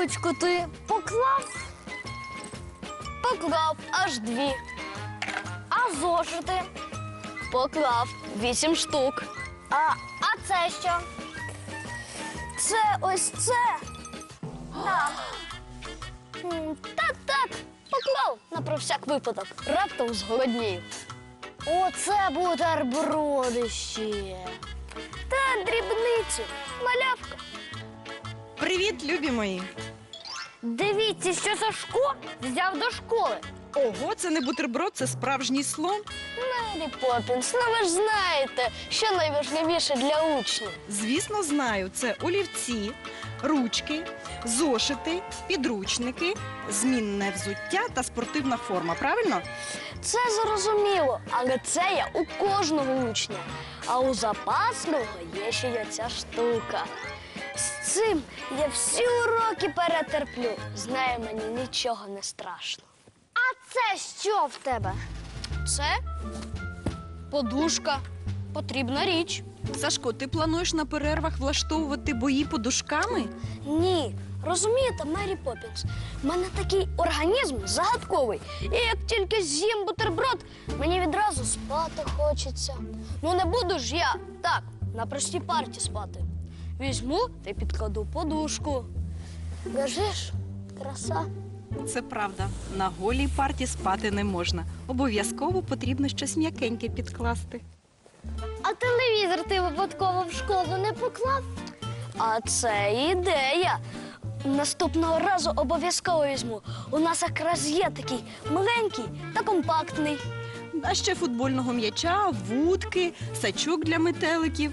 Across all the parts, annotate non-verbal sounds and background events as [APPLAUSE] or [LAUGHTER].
ручку ти поклав? Поклав аж дві. А зошити? Поклав вісім штук. А, а це що? Це ось це. Так. Так, поклав на про всяк випадок. Раптом зголоднію. Оце бутербродище. Та дрібниці, малявка. Привіт, любі мої. Дивіться, що Сашко взяв до школи. Ого, це не бутерброд, це справжній слон. Мері Поппінс, ну ви ж знаєте, що найважливіше для учнів. Звісно, знаю, це олівці, ручки, зошити, підручники, змінне взуття та спортивна форма. Правильно? Це зрозуміло, але це є у кожного учня. А у запасного є ще й оця штука. З цим я всі уроки перетерплю. З нею мені нічого не страшно. А це що в тебе? Це подушка. Потрібна річ. Сашко, ти плануєш на перервах влаштовувати бої подушками? Ні, розумієте, Мері Поппінс, в мене такий організм загадковий. І як тільки з'їм бутерброд, мені відразу спати хочеться. Ну не буду ж я так на простій парті спати. Візьму та підкладу подушку. Лежиш, краса. Це правда. На голій парті спати не можна. Обов'язково потрібно щось м'якеньке підкласти. А телевізор ти випадково в школу не поклав? А це ідея. Наступного разу обов'язково візьму. У нас якраз є такий маленький та компактний. А ще футбольного м'яча, вудки, сачок для метеликів.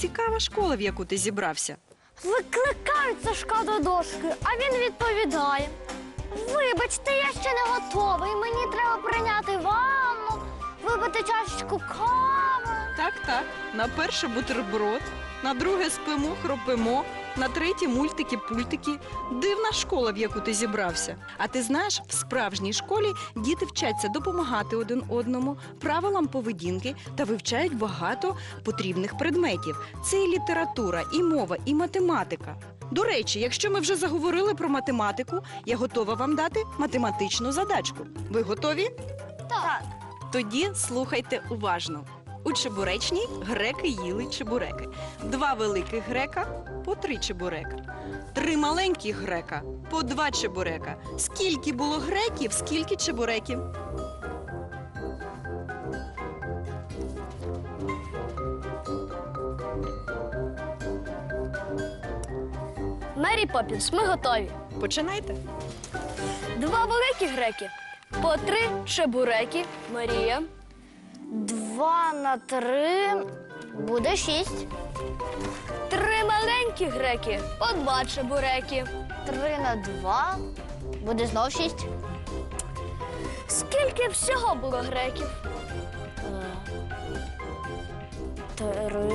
Цікава школа, в яку ти зібрався. Викликають Сашка до дошки, а він відповідає. Вибачте, я ще не готовий. Мені треба прийняти ванну, випити чашечку кави. Так, так. На перше бутерброд, на друге спимо, хропимо, на третє мультики-пультики. Дивна школа, в яку ти зібрався. А ти знаєш, в справжній школі діти вчаться допомагати один одному, правилам поведінки та вивчають багато потрібних предметів. Це і література, і мова, і математика. До речі, якщо ми вже заговорили про математику, я готова вам дати математичну задачку. Ви готові? Так. Тоді слухайте уважно. У чебуречній греки їли чебуреки. Два великих грека по три чебурека. Три маленьких грека по два чебурека. Скільки було греків, скільки чебуреків? Мері Поппінс, ми готові. Починайте. Два великі греки, по три чебуреки. Марія. Два на три буде шість. Три маленькі греки, по два чебуреки. Три на два буде знов шість. Скільки всього було греків? Три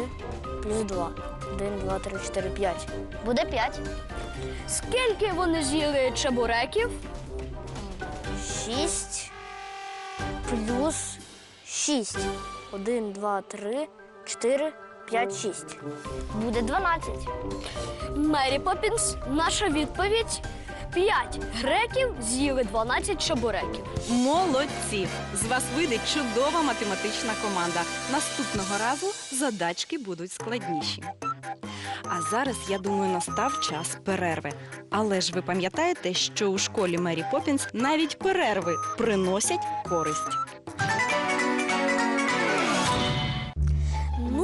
плюс два. Один, два, три, чотири, п'ять. Буде п'ять. Скільки вони з'їли чебуреків? Шість плюс шість. Один, два, три, чотири, п'ять, шість. Буде дванадцять. Мері Поппінс, наша відповідь. П'ять греків з'їли 12 чебуреків. Молодці! З вас вийде чудова математична команда. Наступного разу задачки будуть складніші. А зараз, я думаю, настав час перерви. Але ж ви пам'ятаєте, що у школі Мері Поппінс навіть перерви приносять користь.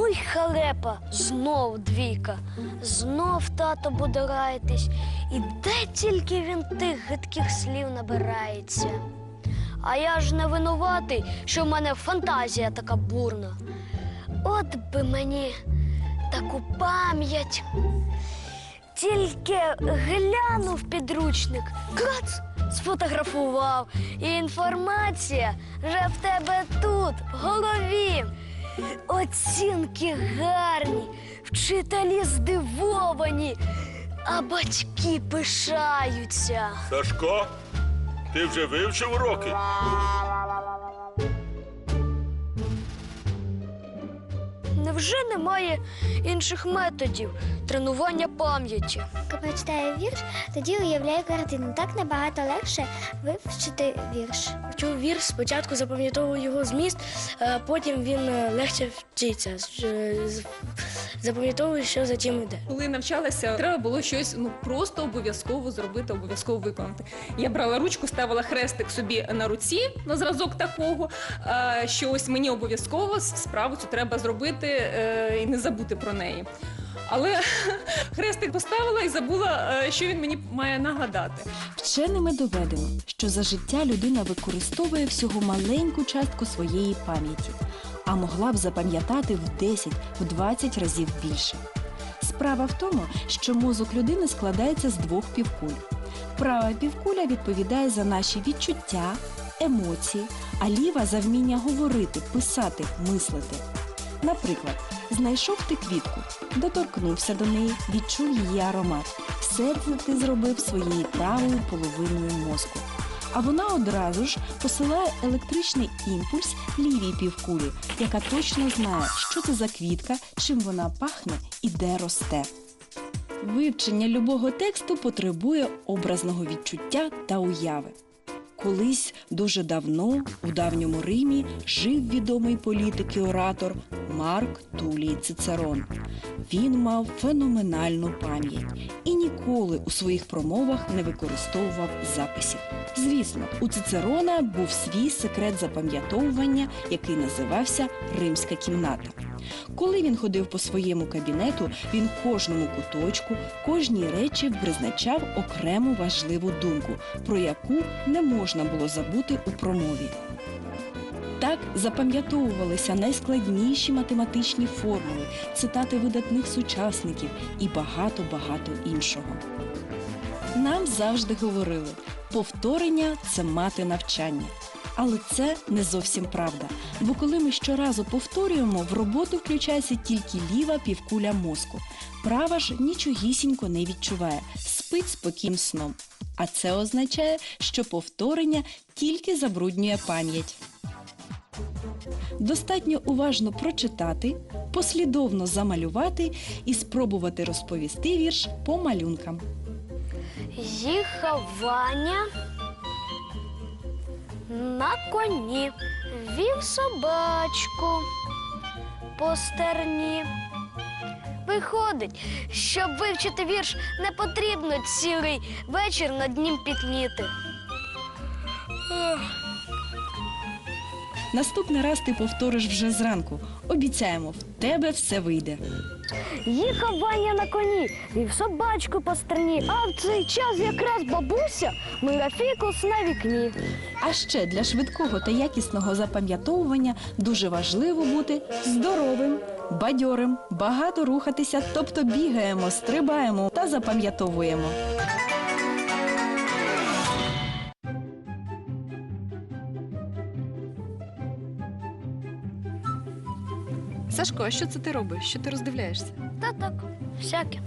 Ну й халепа, знов двійка. Знов тато буде раїтись. І де тільки він тих гидких слів набирається. А я ж не винуватий, що в мене фантазія така бурна. От би мені таку пам'ять. Тільки глянув підручник, клац, сфотографував. І інформація вже в тебе тут, в голові. Оцінки гарні, вчителі здивовані, а батьки пишаються. Сашко, ти вже вивчив уроки? Невже немає інших методів тренування пам'яті? Коли читаю вірш, тоді уявляю картину. Так набагато легше вивчити вірш. Чув вірш, спочатку запам'ятовую його зміст, а потім він е, легше вчиться. З- Запам'ятовую, що за тим йде. Коли навчалася, треба було щось ну просто обов'язково зробити, обов'язково виконати. Я брала ручку, ставила хрестик собі на руці на зразок такого, е, що ось мені обов'язково справу цю треба зробити е, і не забути про неї. Але [LAUGHS] хрестик поставила і забула, е, що він мені має нагадати. Вченими доведено, що за життя людина використовує всього маленьку частку своєї пам'яті, а могла б запам'ятати в 10-20 разів більше. Справа в тому, що мозок людини складається з двох півкуль. Права півкуля відповідає за наші відчуття, емоції, а ліва за вміння говорити, писати, мислити. Наприклад, знайшов ти квітку, доторкнувся до неї, відчув її аромат. Все це ти зробив своєю правою половиною мозку. А вона одразу ж посилає електричний імпульс лівій півкулі, яка точно знає, що це за квітка, чим вона пахне і де росте. Вивчення любого тексту потребує образного відчуття та уяви. Колись дуже давно у давньому Римі жив відомий політик і оратор Марк Тулій Цицерон. Він мав феноменальну пам'ять і ніколи у своїх промовах не використовував записів. Звісно, у Цицерона був свій секрет запам'ятовування, який називався Римська кімната. Коли він ходив по своєму кабінету, він кожному куточку, кожній речі призначав окрему важливу думку, про яку не можна було забути у промові. Так запам'ятовувалися найскладніші математичні формули, цитати видатних сучасників і багато-багато іншого. Нам завжди говорили, повторення це мати навчання. Але це не зовсім правда. Бо коли ми щоразу повторюємо, в роботу включається тільки ліва півкуля мозку. Права ж нічогісінько не відчуває, спить спокійним сном. А це означає, що повторення тільки забруднює пам'ять. Достатньо уважно прочитати, послідовно замалювати і спробувати розповісти вірш по малюнкам. Їхав Ваня на коні, вів собачку по стерні. Виходить, щоб вивчити вірш, не потрібно цілий вечір над ним пітніти. Наступний раз ти повториш вже зранку. Обіцяємо, в тебе все вийде. Їхав Ваня на коні, вів собачку по стерні, а в цей час якраз бабуся мила фікус на вікні. А ще для швидкого та якісного запам'ятовування дуже важливо бути здоровим, бадьорим, багато рухатися, тобто бігаємо, стрибаємо та запам'ятовуємо. Сашко, а що це ти робиш? Що ти роздивляєшся? Та так, всяке.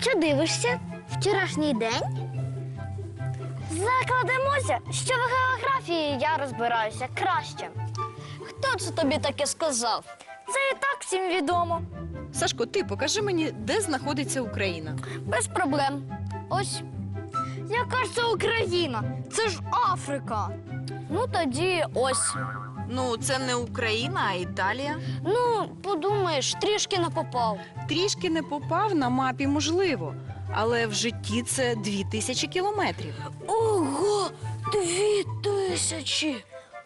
Що дивишся? Вчорашній день? Закладемося, що в географії я розбираюся краще. Хто це тобі таке сказав? Це і так всім відомо. Сашко, ти покажи мені, де знаходиться Україна. Без проблем. Ось. Яка ж це Україна? Це ж Африка. Ну тоді ось. Ну, це не Україна, а Італія. Ну, подумаєш, трішки не попав. Трішки не попав на мапі, можливо, але в житті це дві тисячі кілометрів. Ого, дві тисячі.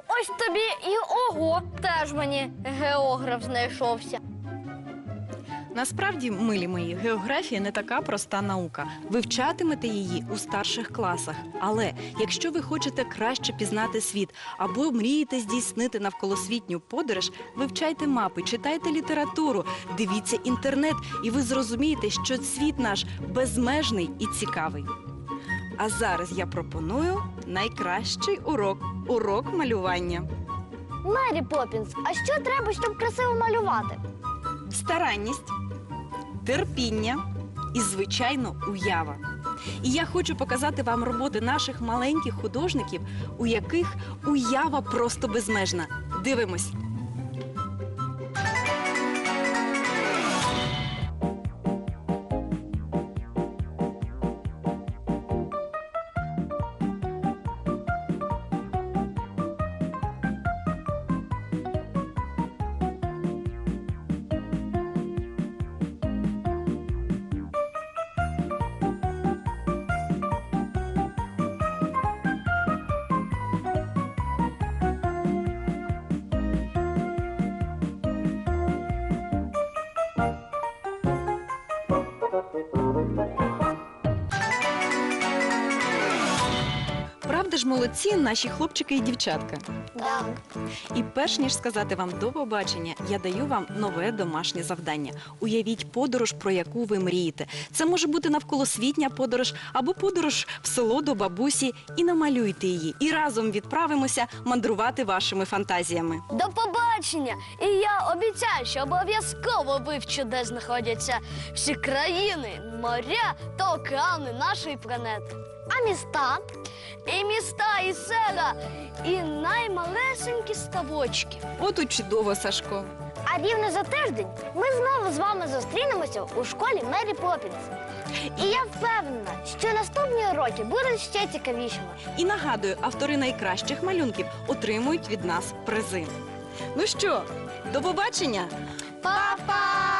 Ось тобі і ого, теж мені географ знайшовся. Насправді, милі мої, географія не така проста наука. Вивчатимете її у старших класах. Але якщо ви хочете краще пізнати світ або мрієте здійснити навколосвітню подорож, вивчайте мапи, читайте літературу, дивіться інтернет, і ви зрозумієте, що світ наш безмежний і цікавий. А зараз я пропоную найкращий урок урок малювання. Мері Поппінс, а що треба, щоб красиво малювати? Старанність, терпіння і, звичайно, уява. І я хочу показати вам роботи наших маленьких художників, у яких уява просто безмежна. Дивимось. Ж молодці наші хлопчики і дівчатка. Так. І перш ніж сказати вам до побачення, я даю вам нове домашнє завдання. Уявіть подорож, про яку ви мрієте. Це може бути навколосвітня подорож або подорож в село до бабусі, і намалюйте її. І разом відправимося мандрувати вашими фантазіями. До побачення! І я обіцяю, що обов'язково вивчу, де знаходяться всі країни, моря та океани нашої планети. А міста? І міста, і села, і наймалесенькі ставочки. От і чудово, Сашко. А рівно за тиждень ми знову з вами зустрінемося у школі Мері Поппінс. І я впевнена, що наступні уроки будуть ще цікавішими. І нагадую, автори найкращих малюнків отримують від нас призи. Ну що, до побачення! Па-па!